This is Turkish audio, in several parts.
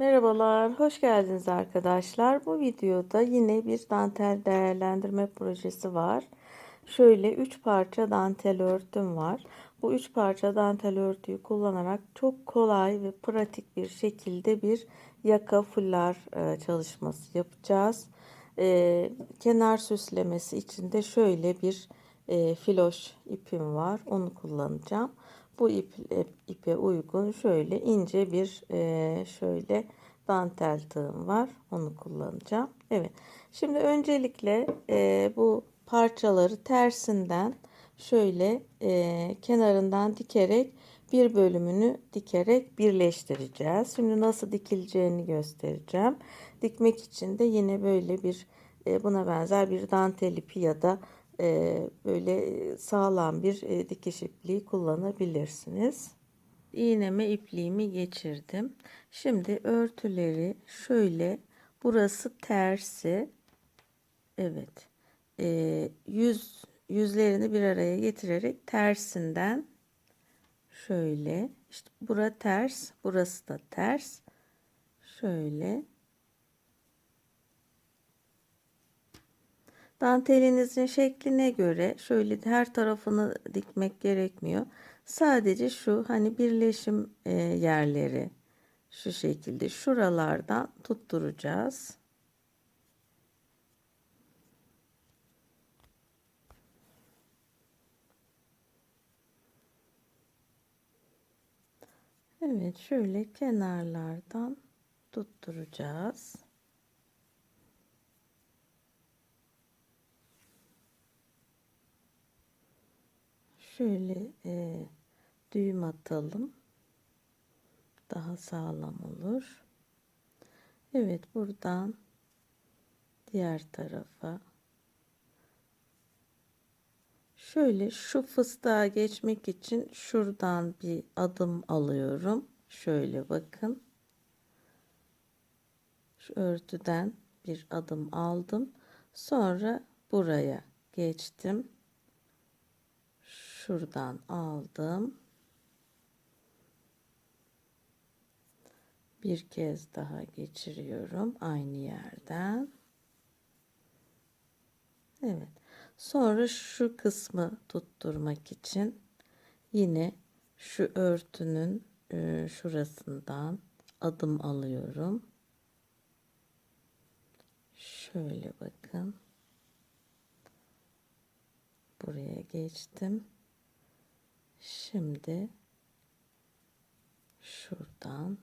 Merhabalar, hoş geldiniz arkadaşlar. Bu videoda yine bir dantel değerlendirme projesi var. Şöyle 3 parça dantel örtüm var. Bu 3 parça dantel örtüyü kullanarak çok kolay ve pratik bir şekilde bir yaka fular e, çalışması yapacağız. E, kenar süslemesi için de şöyle bir e, filoş ipim var. Onu kullanacağım. Bu ip, ipe uygun şöyle ince bir e, şöyle dantel tığım var. Onu kullanacağım. Evet. Şimdi öncelikle e, bu parçaları tersinden şöyle e, kenarından dikerek bir bölümünü dikerek birleştireceğiz. Şimdi nasıl dikileceğini göstereceğim. Dikmek için de yine böyle bir e, buna benzer bir dantel ipi ya da böyle sağlam bir e, dikiş ipliği kullanabilirsiniz. İğneme ipliğimi geçirdim. Şimdi örtüleri şöyle burası tersi. Evet. E, yüz yüzlerini bir araya getirerek tersinden şöyle işte bura ters, burası da ters. Şöyle Dantelinizin şekline göre şöyle her tarafını dikmek gerekmiyor. Sadece şu hani birleşim e, yerleri şu şekilde şuralardan tutturacağız. Evet şöyle kenarlardan tutturacağız. Şöyle e, düğüm atalım. Daha sağlam olur. Evet buradan diğer tarafa şöyle şu fıstığa geçmek için şuradan bir adım alıyorum. Şöyle bakın. Şu örtüden bir adım aldım. Sonra buraya geçtim şuradan aldım. Bir kez daha geçiriyorum aynı yerden. Evet. Sonra şu kısmı tutturmak için yine şu örtünün e, şurasından adım alıyorum. Şöyle bakın. Buraya geçtim. Şimdi şuradan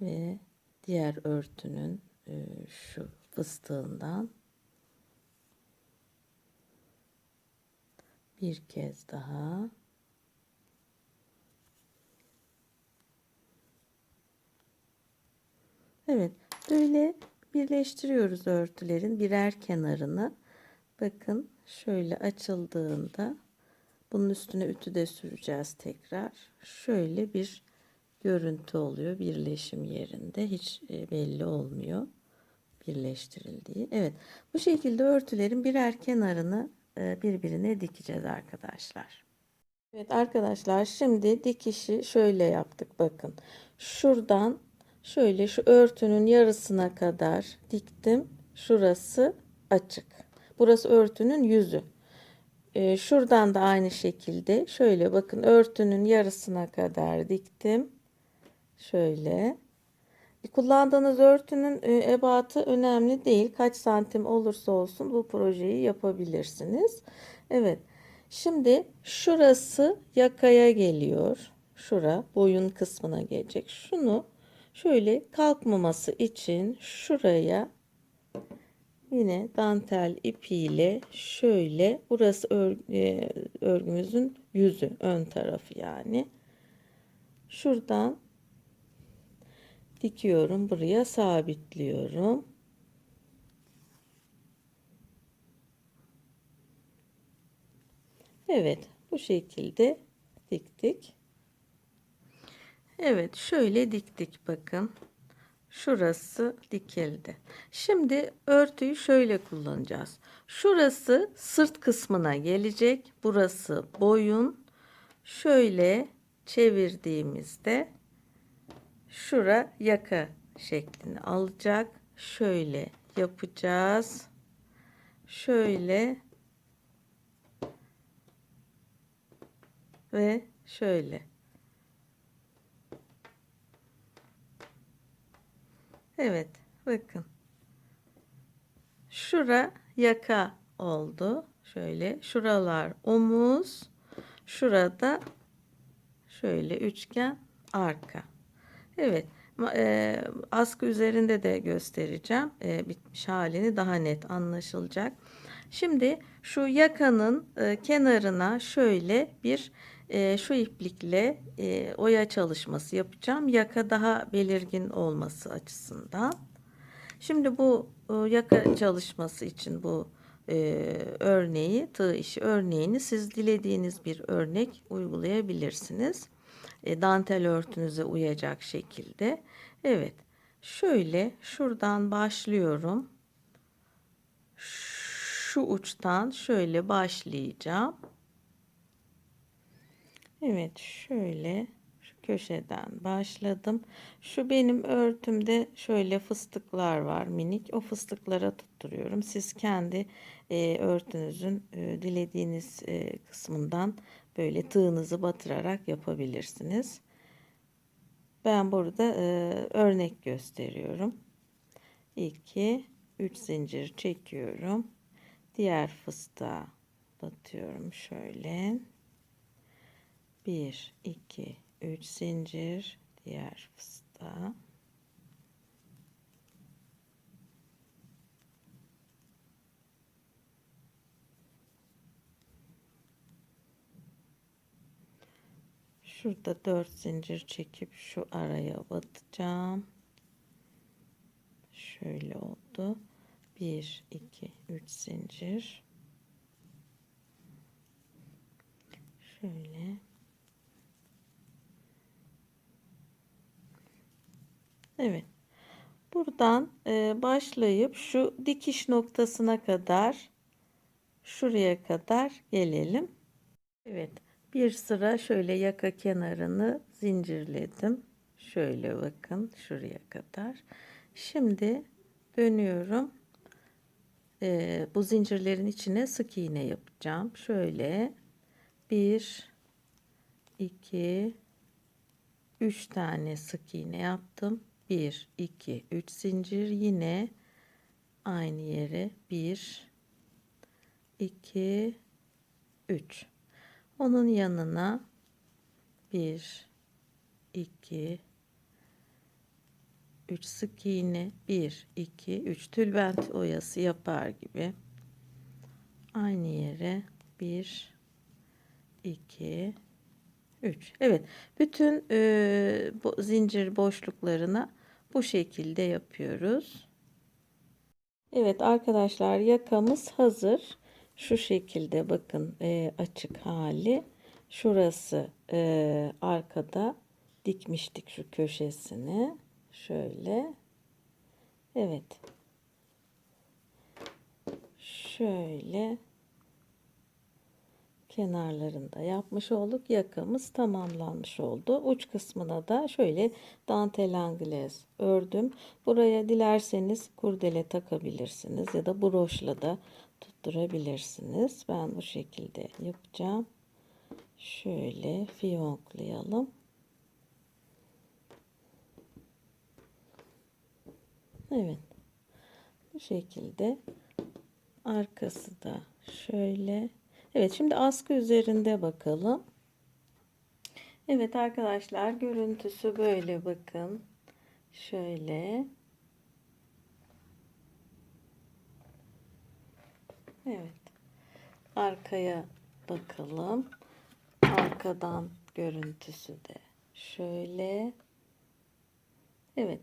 ve diğer örtünün e, şu fıstığından bir kez daha Evet böyle birleştiriyoruz örtülerin birer kenarını. Bakın şöyle açıldığında bunun üstüne ütü de süreceğiz tekrar. Şöyle bir görüntü oluyor birleşim yerinde. Hiç e, belli olmuyor birleştirildiği. Evet bu şekilde örtülerin birer kenarını e, birbirine dikeceğiz arkadaşlar. Evet arkadaşlar şimdi dikişi şöyle yaptık bakın. Şuradan şöyle şu örtünün yarısına kadar diktim. Şurası açık. Burası örtünün yüzü. Ee, şuradan da aynı şekilde şöyle bakın örtünün yarısına kadar diktim. Şöyle. Kullandığınız örtünün e, ebatı önemli değil. Kaç santim olursa olsun bu projeyi yapabilirsiniz. Evet. Şimdi şurası yakaya geliyor. Şura boyun kısmına gelecek. Şunu şöyle kalkmaması için şuraya yine dantel ipiyle şöyle burası e, örgümüzün yüzü ön tarafı yani. Şuradan dikiyorum buraya sabitliyorum. Evet bu şekilde diktik. Evet şöyle diktik bakın Şurası dikildi. Şimdi örtüyü şöyle kullanacağız. Şurası sırt kısmına gelecek. Burası boyun. Şöyle çevirdiğimizde şura yaka şeklini alacak. Şöyle yapacağız. Şöyle ve şöyle. Evet, bakın. Şura yaka oldu. Şöyle şuralar omuz, şurada şöyle üçgen arka. Evet, e, askı üzerinde de göstereceğim. E, bitmiş halini daha net anlaşılacak. Şimdi şu yakanın e, kenarına şöyle bir e, şu iplikle e, oya çalışması yapacağım. Yaka daha belirgin olması açısından. Şimdi bu e, yaka çalışması için bu e, örneği, tığ işi örneğini siz dilediğiniz bir örnek uygulayabilirsiniz. E, dantel örtünüze uyacak şekilde. Evet. Şöyle şuradan başlıyorum. Şu uçtan şöyle başlayacağım. Evet, şöyle şu köşeden başladım. Şu benim örtümde şöyle fıstıklar var minik. O fıstıklara tutturuyorum. Siz kendi e, örtünüzün e, dilediğiniz e, kısmından böyle tığınızı batırarak yapabilirsiniz. Ben burada e, örnek gösteriyorum. 2 3 zincir çekiyorum. Diğer fıstığa batıyorum şöyle. 1 2 3 zincir diğer fıstığa. Şurada 4 zincir çekip şu araya batacağım. Şöyle oldu. 1 2 3 zincir. Şöyle. Evet. Buradan e, başlayıp şu dikiş noktasına kadar şuraya kadar gelelim. Evet. Bir sıra şöyle yaka kenarını zincirledim. Şöyle bakın şuraya kadar. Şimdi dönüyorum. Ee, bu zincirlerin içine sık iğne yapacağım. Şöyle bir, iki, üç tane sık iğne yaptım. Bir, iki, üç zincir. Yine aynı yere. Bir, iki, üç. Onun yanına 1 2 3 sık iğne. 1 2 3 tülbent oyası yapar gibi. Aynı yere. 1 2 3 Evet bütün e, bu zincir boşluklarına bu şekilde yapıyoruz. Evet arkadaşlar yakamız hazır şu şekilde bakın e, açık hali. Şurası e, arkada dikmiştik şu köşesini. Şöyle. Evet. Şöyle kenarlarında yapmış olduk. Yakamız tamamlanmış oldu. Uç kısmına da şöyle dantel anglaise ördüm. Buraya dilerseniz kurdele takabilirsiniz ya da broşla da tutturabilirsiniz. Ben bu şekilde yapacağım. Şöyle fiyonklayalım. Evet. Bu şekilde arkası da şöyle. Evet şimdi askı üzerinde bakalım. Evet arkadaşlar görüntüsü böyle bakın. Şöyle. Evet. Arkaya bakalım. Arkadan görüntüsü de şöyle. Evet.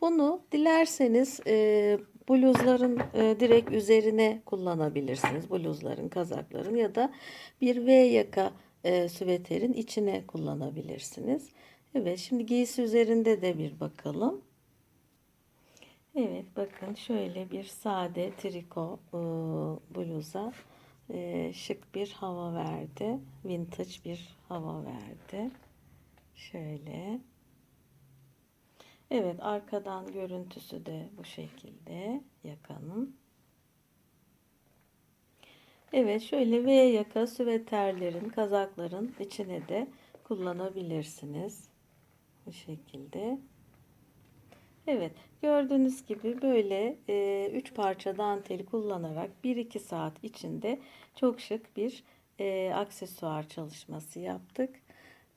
Bunu dilerseniz e, bluzların e, direkt üzerine kullanabilirsiniz. Bluzların, kazakların ya da bir V yaka e, süveterin içine kullanabilirsiniz. Evet, şimdi giysi üzerinde de bir bakalım. Evet, bakın şöyle bir sade triko e, bluza e, şık bir hava verdi. Vintage bir hava verdi. Şöyle. Evet arkadan görüntüsü de bu şekilde yakanın. Evet şöyle V yaka süveterlerin, kazakların içine de kullanabilirsiniz. Bu şekilde. Evet gördüğünüz gibi böyle 3 parça danteli kullanarak 1-2 saat içinde çok şık bir e, aksesuar çalışması yaptık.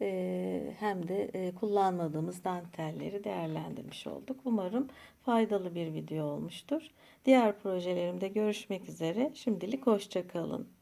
E, hem de e, kullanmadığımız dantelleri değerlendirmiş olduk. Umarım faydalı bir video olmuştur. Diğer projelerimde görüşmek üzere. Şimdilik hoşça kalın.